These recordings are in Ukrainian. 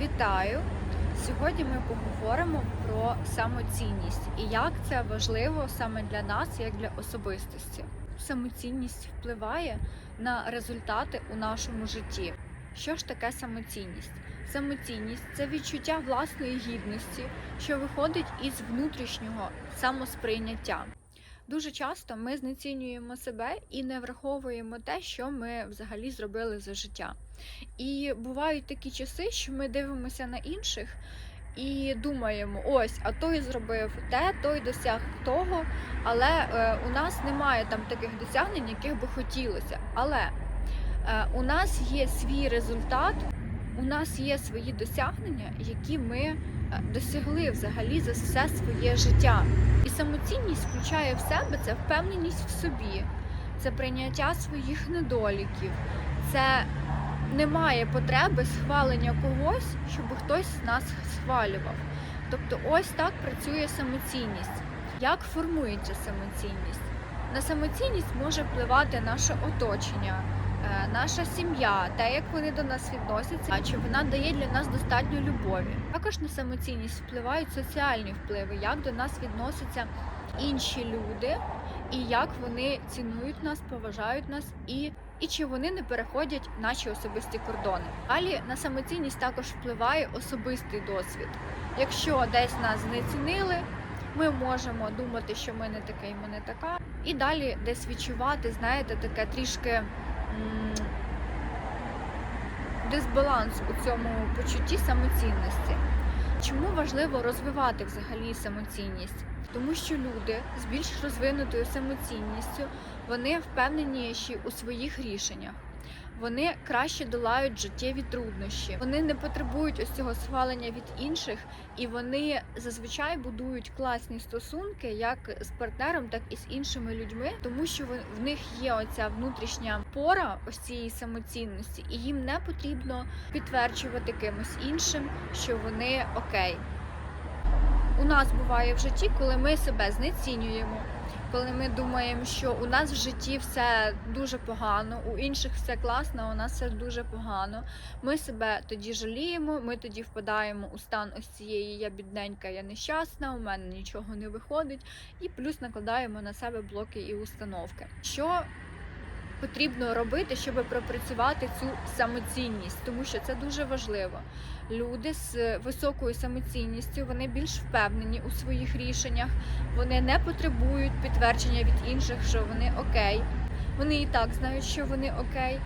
Вітаю! Сьогодні ми поговоримо про самоцінність і як це важливо саме для нас, як для особистості. Самоцінність впливає на результати у нашому житті. Що ж таке самоцінність? Самоцінність це відчуття власної гідності, що виходить із внутрішнього самосприйняття. Дуже часто ми знецінюємо себе і не враховуємо те, що ми взагалі зробили за життя. І бувають такі часи, що ми дивимося на інших і думаємо: ось, а той зробив те, той досяг того. Але е, у нас немає там таких досягнень, яких би хотілося. Але е, у нас є свій результат, у нас є свої досягнення, які ми досягли взагалі за все своє життя. І самоцінність включає в себе це впевненість в собі, це прийняття своїх недоліків, це немає потреби схвалення когось, щоб хтось нас схвалював. Тобто, ось так працює самоцінність. Як формується самоцінність? На самоцінність може впливати наше оточення, е, наша сім'я, те, як вони до нас відносяться, чи вона дає для нас достатньо любові. Також на самоцінність впливають соціальні впливи, як до нас відносяться інші люди, і як вони цінують нас, поважають нас і і чи вони не переходять наші особисті кордони. Далі на самоцінність також впливає особистий досвід. Якщо десь нас знецінили, ми можемо думати, що ми не таке і ми не така, і далі десь відчувати, знаєте, таке трішки дисбаланс у цьому почутті самоцінності. Чому важливо розвивати взагалі самоцінність? Тому що люди з більш розвинутою самоцінністю вони впевненіші у своїх рішеннях. Вони краще долають життєві труднощі. Вони не потребують ось цього схвалення від інших, і вони зазвичай будують класні стосунки як з партнером, так і з іншими людьми, тому що в них є оця внутрішня пора ось цієї самоцінності, і їм не потрібно підтверджувати кимось іншим, що вони окей. У нас буває в житті, коли ми себе знецінюємо, коли ми думаємо, що у нас в житті все дуже погано, у інших все класно, а у нас все дуже погано. Ми себе тоді жаліємо, ми тоді впадаємо у стан ось цієї я бідненька, я нещасна, у мене нічого не виходить, і плюс накладаємо на себе блоки і установки. Що потрібно робити, щоб пропрацювати цю самоцінність, тому що це дуже важливо. Люди з високою самоцінністю вони більш впевнені у своїх рішеннях, вони не потребують підтвердження від інших, що вони окей. Вони і так знають, що вони окей.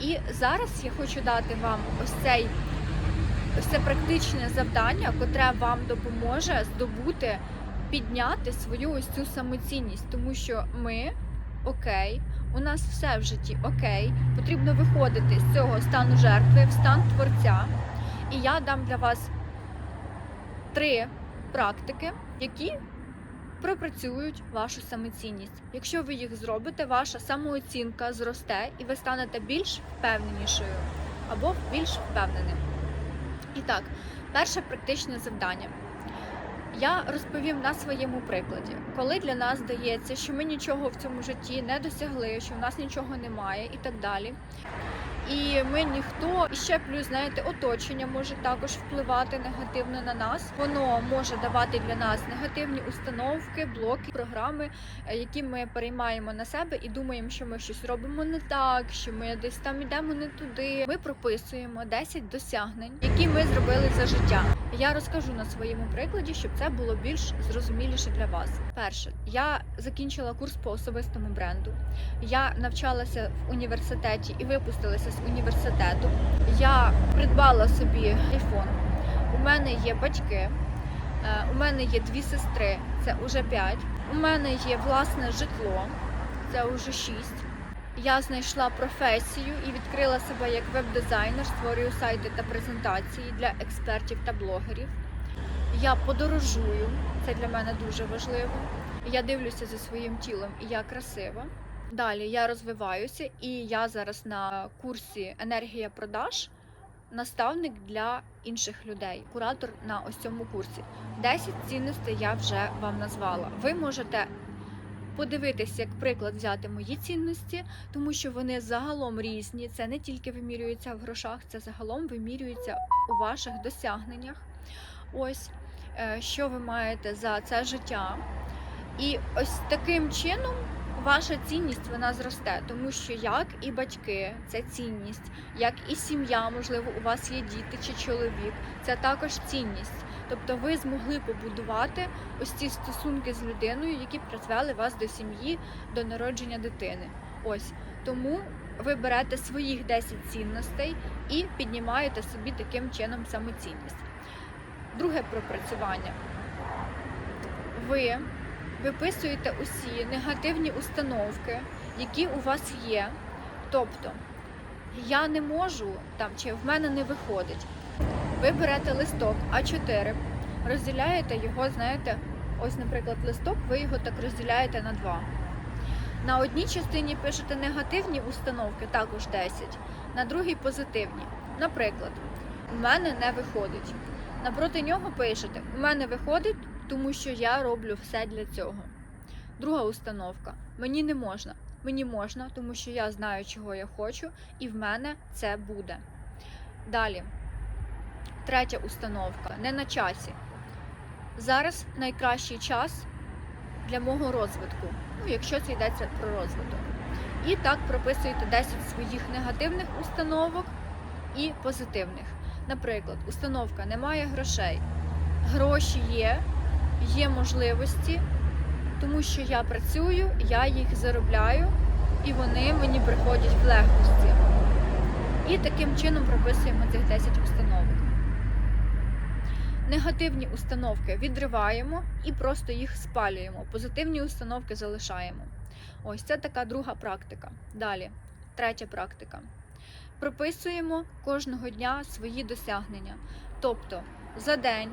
І зараз я хочу дати вам ось цей це практичне завдання, котре вам допоможе здобути, підняти свою ось цю самоцінність, тому що ми окей, у нас все в житті окей. Потрібно виходити з цього стану жертви в стан творця. І я дам для вас три практики, які пропрацюють вашу самоцінність. Якщо ви їх зробите, ваша самооцінка зросте і ви станете більш впевненішою або більш впевненим. І так, перше практичне завдання. Я розповім на своєму прикладі, коли для нас здається, що ми нічого в цьому житті не досягли, що в нас нічого немає і так далі. І ми ніхто, і ще плюс, знаєте, оточення може також впливати негативно на нас. Воно може давати для нас негативні установки, блоки, програми, е, які ми переймаємо на себе і думаємо, що ми щось робимо не так, що ми десь там ідемо не туди. Ми прописуємо 10 досягнень, які ми зробили за життя. Я розкажу на своєму прикладі, щоб це було більш зрозуміліше для вас. Перше, я закінчила курс по особистому бренду. Я навчалася в університеті і випустилася з університету. Я придбала собі айфон. У мене є батьки, е, у мене є дві сестри, це вже п'ять. У мене є власне житло, це вже шість. Я знайшла професію і відкрила себе як веб-дизайнер, створюю сайти та презентації для експертів та блогерів. Я подорожую, це для мене дуже важливо. Я дивлюся за своїм тілом і я красива. Далі я розвиваюся, і я зараз на курсі енергія продаж, наставник для інших людей, куратор на ось цьому курсі. 10 цінностей я вже вам назвала. Ви можете подивитися, як приклад взяти мої цінності, тому що вони загалом різні. Це не тільки вимірюється в грошах, це загалом вимірюється у ваших досягненнях. Ось е, що ви маєте за це життя. І ось таким чином ваша цінність вона зросте, тому що як і батьки, це цінність, як і сім'я, можливо, у вас є діти чи чоловік, це також цінність. Тобто ви змогли побудувати ось ці стосунки з людиною, які призвели вас до сім'ї, до народження дитини. Ось тому ви берете своїх 10 цінностей і піднімаєте собі таким чином самоцінність. Друге пропрацювання. Ви виписуєте усі негативні установки, які у вас є. Тобто, я не можу там чи в мене не виходить. Ви берете листок А4, розділяєте його, знаєте, ось, наприклад, листок, ви його так розділяєте на два. На одній частині пишете негативні установки, також 10, на другій позитивні. Наприклад, у мене не виходить. Напроти нього пишете: у мене виходить, тому що я роблю все для цього. Друга установка: мені не можна. Мені можна, тому що я знаю, чого я хочу, і в мене це буде. Далі. Третя установка не на часі. Зараз найкращий час для мого розвитку, ну, якщо це йдеться про розвиток. І так прописуєте 10 своїх негативних установок і позитивних. Наприклад, установка немає грошей. Гроші є, є можливості, тому що я працюю, я їх заробляю, і вони мені приходять в легкості. І таким чином прописуємо цих 10 установок. Негативні установки відриваємо і просто їх спалюємо. Позитивні установки залишаємо. Ось це така друга практика. Далі, третя практика. Прописуємо кожного дня свої досягнення. Тобто за день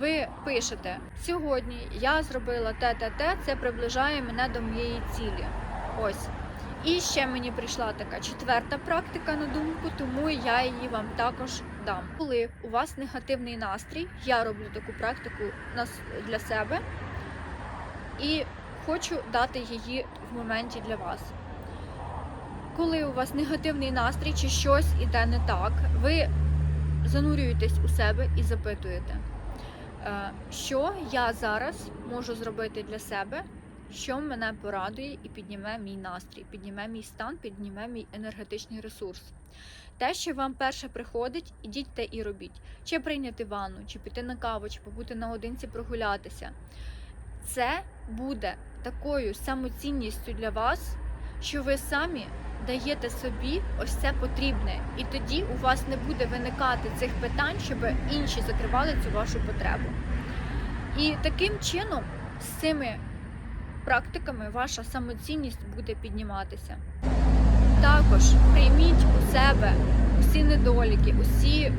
ви пишете: сьогодні я зробила те, те, те, це приближає мене до моєї цілі. Ось. І ще мені прийшла така четверта практика на думку, тому я її вам також дам. Коли у вас негативний настрій, я роблю таку практику для себе і хочу дати її в моменті для вас. Коли у вас негативний настрій чи щось іде не так, ви занурюєтесь у себе і запитуєте, що я зараз можу зробити для себе, що мене порадує і підніме мій настрій, підніме мій стан, підніме мій енергетичний ресурс. Те, що вам перше приходить, ідіть те і робіть. Чи прийняти ванну, чи піти на каву, чи побути наодинці прогулятися. Це буде такою самоцінністю для вас, що ви самі даєте собі ось це потрібне. І тоді у вас не буде виникати цих питань, щоб інші закривали цю вашу потребу. І таким чином, з цими практиками, ваша самоцінність буде підніматися. Також прийміть у себе усі недоліки, усі,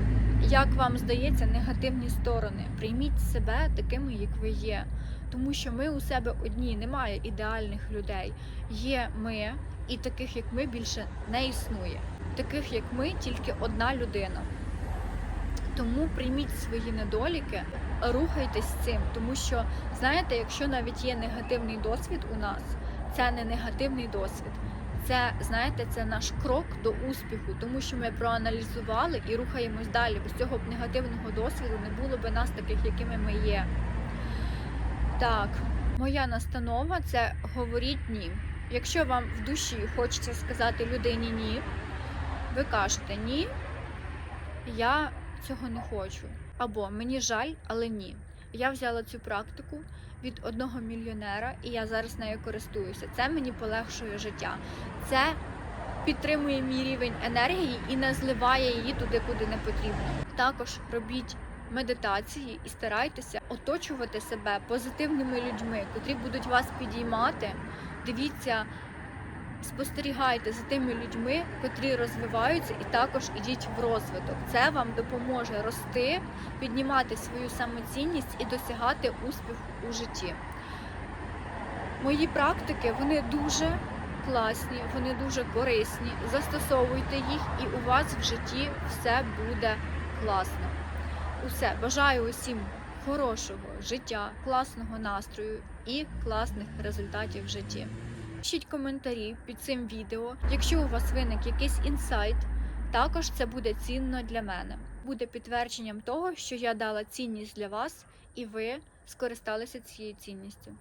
як вам здається, негативні сторони. Прийміть себе такими, як ви є. Тому що ми у себе одні, немає ідеальних людей. Є ми, і таких, як ми, більше не існує. Таких, як ми, тільки одна людина. Тому прийміть свої недоліки, рухайтесь цим, тому що знаєте, якщо навіть є негативний досвід у нас, це не негативний досвід. Це знаєте, це наш крок до успіху, тому що ми проаналізували і рухаємось далі. Без цього б негативного досвіду не було б нас таких, якими ми є. Так, моя настанова це говоріть ні. Якщо вам в душі хочеться сказати людині ні, ви кажете ні, я цього не хочу. Або мені жаль, але ні. Я взяла цю практику від одного мільйонера, і я зараз нею користуюся. Це мені полегшує життя. Це підтримує мій рівень енергії і не зливає її туди, куди не потрібно. Також робіть медитації і старайтеся оточувати себе позитивними людьми, котрі будуть вас підіймати. Дивіться, спостерігайте за тими людьми, котрі розвиваються, і також ідіть в розвиток. Це вам допоможе рости, піднімати свою самоцінність і досягати успіху у житті. Мої практики вони дуже класні, вони дуже корисні. Застосовуйте їх, і у вас в житті все буде класно. Усе бажаю усім хорошого життя, класного настрою і класних результатів в житті. Пишіть коментарі під цим відео. Якщо у вас виник якийсь інсайт, також це буде цінно для мене. Буде підтвердженням того, що я дала цінність для вас, і ви скористалися цією цінністю.